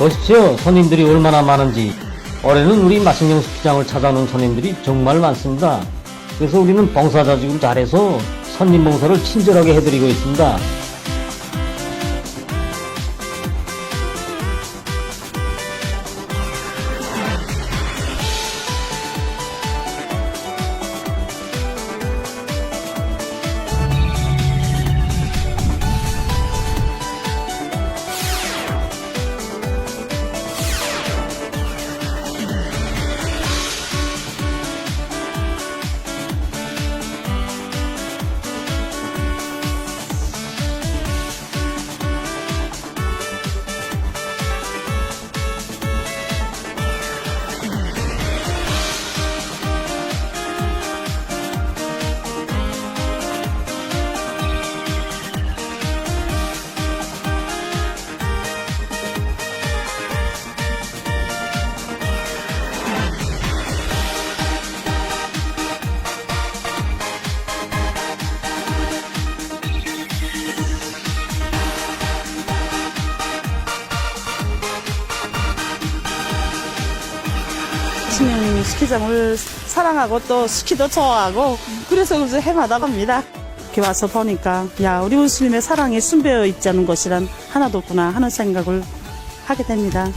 보십시오. 손님들이 얼마나 많은지. 올해는 우리 마신령 스키장을 찾아오는 손님들이 정말 많습니다. 그래서 우리는 봉사 자직을 잘해서 손님 봉사를 친절하게 해드리고 있습니다. 신영 스키장을 사랑하고 또 스키도 좋아하고 그래서 그래서 해마다 갑니다. 이렇게 와서 보니까 야 우리 무슬림의 사랑이 숨배어 있지 않은 것이란 하나도 없구나 하는 생각을 하게 됩니다.